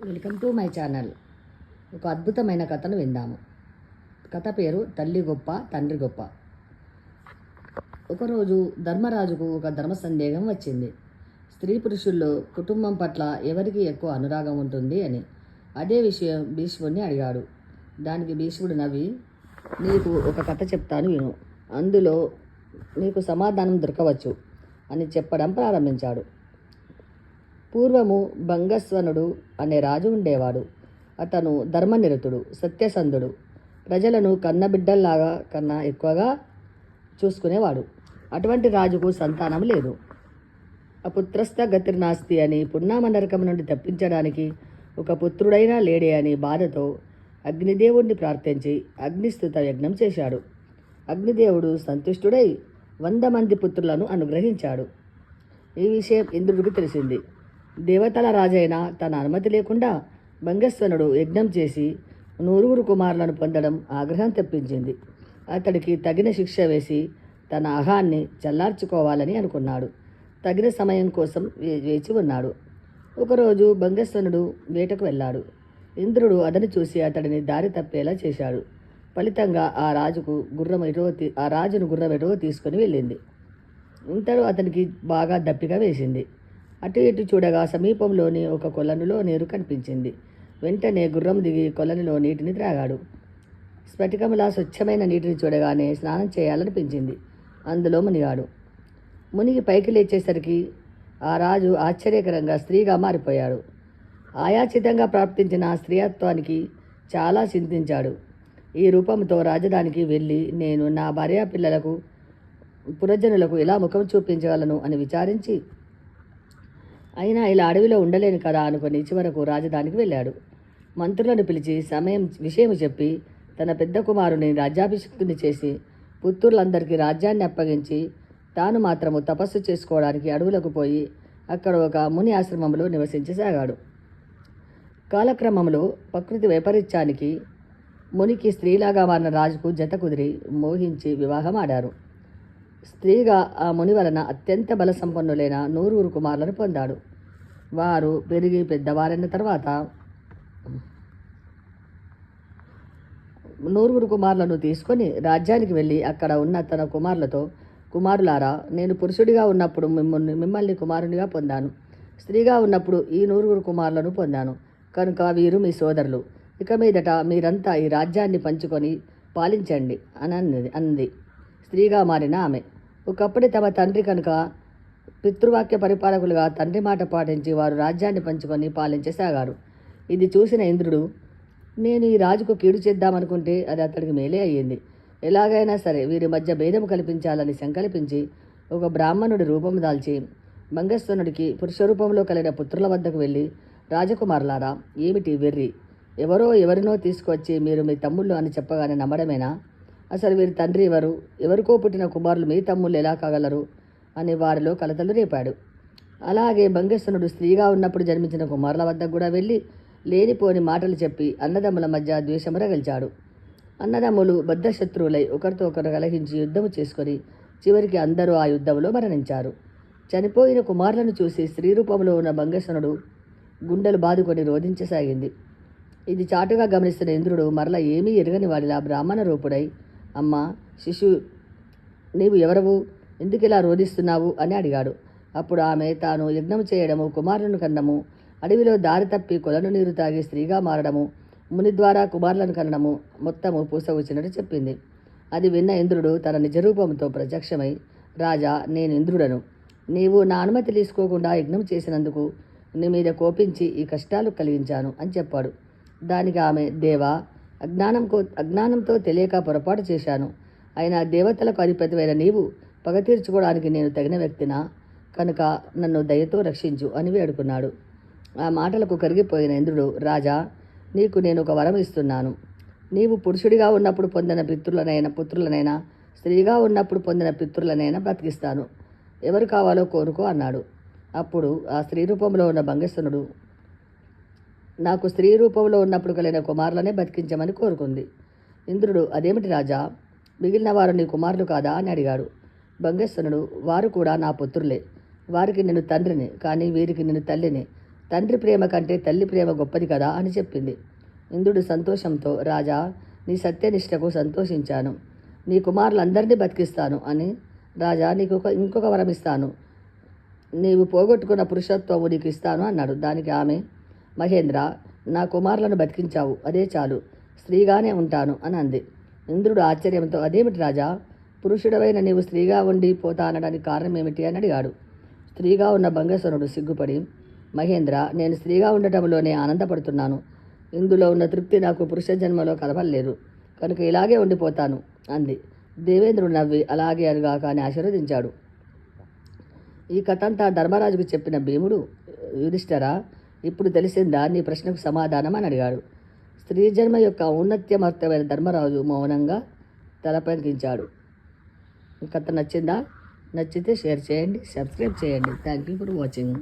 Welcome to my channel. ఒక అద్భుతమైన కథను విందాము. కథ పేరు తల్లి గొప్ప తండ్రి గొప్ప. ఒకరోజు ధర్మరాజుకు ఒక ధర్మ సందేహం వచ్చింది. స్త్రీ పురుషుల్లో కుటుంబం పట్ల ఎవరికి ఎక్కువ అనురాగం ఉంటుంది అని. అదే విషయం భీష్ముడిని అడిగాడు. దానికి భీష్ముడు నవ్వి నీకు ఒక కథ చెప్తాను విను. అందులో నీకు సమాధానం దొరకవచ్చు అని చెప్పడం ప్రారంభించాడు. పూర్వము భంగస్వనుడు అనే రాజు ఉండేవాడు. అతను ధర్మనిరతుడు సత్యసంధుడు. ప్రజలను కన్నబిడ్డల్లాగా కన్నా ఎక్కువగా చూసుకునేవాడు. అటువంటి రాజుకు సంతానం లేదు. అపుత్రస్థ గతిర్నాస్తి అని పున్నామనరకం నుండి తప్పించడానికి ఒక పుత్రుడైనా లేడే అని బాధతో అగ్నిదేవుణ్ణి ప్రార్థించి అగ్నిస్తుత యజ్ఞం చేశాడు. అగ్నిదేవుడు సంతుష్టుడై వంద మంది పుత్రులను అనుగ్రహించాడు. ఈ విషయం ఇంద్రుడికి తెలిసింది. దేవతల రాజైన తన అనుమతి లేకుండా భంగస్వనుడు యజ్ఞం చేసి నూరుగురు కుమారులను పొందడం ఆగ్రహం తెప్పించింది. అతడికి తగిన శిక్ష వేసి తన అహాన్ని చల్లార్చుకోవాలని అనుకున్నాడు. తగిన సమయం కోసం వే- వేచి ఉన్నాడు. ఒకరోజు భంగస్వనుడు వేటకు వెళ్ళాడు. ఇంద్రుడు అతని చూసి అతడిని దారి తప్పేలా చేశాడు. ఫలితంగా ఆ రాజుకు గుర్రం ఎటో ఆ రాజును గుర్రం ఎటో తీసుకుని వెళ్ళింది. ఇంతలో అతనికి బాగా దప్పిక వేసింది. అటు ఇటు చూడగా సమీపంలోని ఒక కొలనులో నీరు కనిపించింది. వెంటనే గుర్రం దిగి కొలనులో నీటిని త్రాగాడు. స్ఫటికంలా స్వచ్ఛమైన నీటిని చూడగానే స్నానం చేయాలనిపించింది. అందులో మునిగాడు. మునిగి పైకి లేచేసరికి ఆ రాజు ఆశ్చర్యకరంగా స్త్రీగా మారిపోయాడు. ఆయాచితంగా ప్రాప్తించిన స్త్రీయత్వానికి చాలా చింతించాడు. ఈ రూపంతో రాజధానికి వెళ్ళి నేను నా భార్య పిల్లలకు పురజనులకు ఎలా ముఖం చూపించగలను అని విచారించి అయినా ఇలా అడవిలో ఉండలేను కదా అనుకుని చివరకు రాజధానికి వెళ్ళాడు. మంత్రులను పిలిచి సమయం విషయం చెప్పి తన పెద్ద కుమారుని రాజ్యాభిషిక్తుని చేసి పుత్రులందరికీ రాజ్యాన్ని అప్పగించి తాను మాత్రము తపస్సు చేసుకోవడానికి అడవులకు పోయి అక్కడ ఒక ముని ఆశ్రమంలో నివసించసాగాడు. కాలక్రమంలో ప్రకృతి వైపరీత్యానికి మునికి స్త్రీలాగా మారిన రాజుకు జత కుదిరి మోహించి వివాహం ఆడారు స్త్రీగా ఆ ముని వలన అత్యంత బలసంపన్నులైన నూరూరు నూరుగురు కుమారులను పొందాడు. వారు పెరిగి పెద్దవారైన తర్వాత నూరుగురు కుమారులను తీసుకొని రాజ్యానికి వెళ్ళి అక్కడ ఉన్న తన కుమారులతో కుమారులారా నేను పురుషుడిగా ఉన్నప్పుడు మిమ్మల్ని మిమ్మల్ని కుమారునిగా పొందాను. స్త్రీగా ఉన్నప్పుడు ఈ నూరుగురు కుమారులను పొందాను. కనుక వీరు మీ సోదరులు. ఇక మీదట మీరంతా ఈ రాజ్యాన్ని పంచుకొని పాలించండి అని అన్నది అంది. స్త్రీగా మారిన ఆమె. ఒకప్పుడు తమ తండ్రి కనుక పితృవాక్య పరిపాలకులుగా తండ్రి మాట పాటించి వారు రాజ్యాన్ని పంచుకొని పాలించసాగారు ఇది చూసిన ఇంద్రుడు నేను ఈ రాజుకు కీడు చేద్దామనుకుంటే అది అతడికి మేలే అయ్యింది. ఎలాగైనా సరే వీరి మధ్య భేదం కల్పించాలని సంకల్పించి ఒక బ్రాహ్మణుడి రూపం దాల్చి మంగస్వనుడికి పురుష రూపంలో కలిగిన పుత్రుల వద్దకు వెళ్ళి రాజకుమారులారా ఏమిటి వెర్రి? ఎవరో ఎవరినో తీసుకొచ్చి మీరు మీ తమ్ముళ్ళు అని చెప్పగానే నమ్మడమేనా? అసలు వీరి తండ్రి ఎవరు? ఎవరికో పుట్టిన కుమారులు మీ తమ్ముళ్ళు ఎలా కాగలరు? అని వారిలో కలతలు రేపాడు. అలాగే భంగేశ్వరుడు స్త్రీగా ఉన్నప్పుడు జన్మించిన కుమారుల వద్దకు కూడా వెళ్ళి లేనిపోని మాటలు చెప్పి అన్నదమ్ముల మధ్య ద్వేషము రగల్చాడు. అన్నదమ్ములు బద్ధ శత్రువులై ఒకరితో ఒకరు కలహించి యుద్ధము చేసుకొని చివరికి అందరూ ఆ యుద్ధంలో మరణించారు. చనిపోయిన కుమారులను చూసి స్త్రీ రూపంలో ఉన్న భంగేశ్వరుడు గుండెలు బాదుకొని రోధించసాగింది. ఇది చాటుగా గమనిస్తున్న ఇంద్రుడు మరల ఏమీ ఎరగని వాడిలా బ్రాహ్మణ రూపుడై అమ్మ శిశు నీవు ఎవరవు? ఎందుకు ఇలా రోధిస్తున్నావు? అని అడిగాడు. అప్పుడు ఆమె తాను యజ్ఞం చేయడము కుమారులను కన్నము అడవిలో దారి తప్పి కొలను నీరు తాగి స్త్రీగా మారడము ముని ద్వారా కుమారులను కనడము మొత్తము పూసవచ్చినట్టు చెప్పింది. అది విన్న ఇంద్రుడు తన నిజరూపంతో ప్రత్యక్షమై రాజా నేను ఇంద్రుడను. నీవు నా అనుమతి తీసుకోకుండా యజ్ఞం చేసినందుకు నీ మీద కోపించి ఈ కష్టాలు కలిగించాను అని చెప్పాడు. దానికి ఆమె దేవా అజ్ఞానంకో అజ్ఞానంతో తెలియక పొరపాటు చేశాను. అయినా దేవతలకు అధిపతివైన నీవు పగ తీర్చుకోవడానికి నేను తగిన వ్యక్తినా? కనుక నన్ను దయతో రక్షించు అని వేడుకున్నాడు. ఆ మాటలకు కరిగిపోయిన ఇంద్రుడు రాజా నీకు నేను ఒక వరం ఇస్తున్నాను. నీవు పురుషుడిగా ఉన్నప్పుడు పొందిన పితృలనైనా పుత్రులనైనా స్త్రీగా ఉన్నప్పుడు పొందిన పితృలనైనా బ్రతికిస్తాను. ఎవరు కావాలో కోరుకో అన్నాడు. అప్పుడు ఆ స్త్రీ రూపంలో ఉన్న భంగేశ్వరుడు నాకు స్త్రీ రూపంలో ఉన్నప్పుడు కలిగిన కుమారులనే బతికించమని కోరుకుంది. ఇంద్రుడు అదేమిటి రాజా? మిగిలిన వారు నీ కుమారులు కాదా? అని అడిగాడు. భంగస్వనుడు వారు కూడా నా పుత్రులే. వారికి నేను తండ్రిని కానీ వీరికి నేను తల్లిని. తండ్రి ప్రేమ కంటే తల్లి ప్రేమ గొప్పది కదా? అని చెప్పింది. ఇంద్రుడు సంతోషంతో రాజా నీ సత్యనిష్టకు సంతోషించాను. నీ కుమారులందరినీ బతికిస్తాను అని. రాజా నీకు ఒక ఇంకొక వరం ఇస్తాను. నీవు పోగొట్టుకున్న పురుషత్వము నీకు ఇస్తాను అన్నాడు. దానికి ఆమె మహేంద్ర నా కుమారులను బతికించావు అదే చాలు. స్త్రీగానే ఉంటాను అని అంది ఇంద్రుడు ఆశ్చర్యంతో అదేమిటి రాజా? పురుషుడవైన నీవు స్త్రీగా ఉండి పోతా అనడానికి కారణం ఏమిటి అని అడిగాడు. స్త్రీగా ఉన్న భంగేశ్వరుడు సిగ్గుపడి మహేంద్ర నేను స్త్రీగా ఉండటంలోనే ఆనందపడుతున్నాను. ఇందులో ఉన్న తృప్తి నాకు పురుష జన్మలో కలవలేదు. కనుక ఇలాగే ఉండిపోతాను అంది. దేవేంద్రుడు నవ్వి అలాగే అరుగాక అని ఆశీర్వదించాడు. ఈ కథంతా ధర్మరాజుకు చెప్పిన భీముడు యుధిష్ఠరా ఇప్పుడు తెలిసిందా నీ ప్రశ్నకు సమాధానం అని అడిగాడు. స్త్రీ జన్మ యొక్క ఔన్నత్యమర్థమైన ధర్మరాజు మౌనంగా తలపంకించాడు ఈ కథ నచ్చిందా? నచ్చితే షేర్ చేయండి సబ్స్క్రైబ్ చేయండి. Thank you for watching.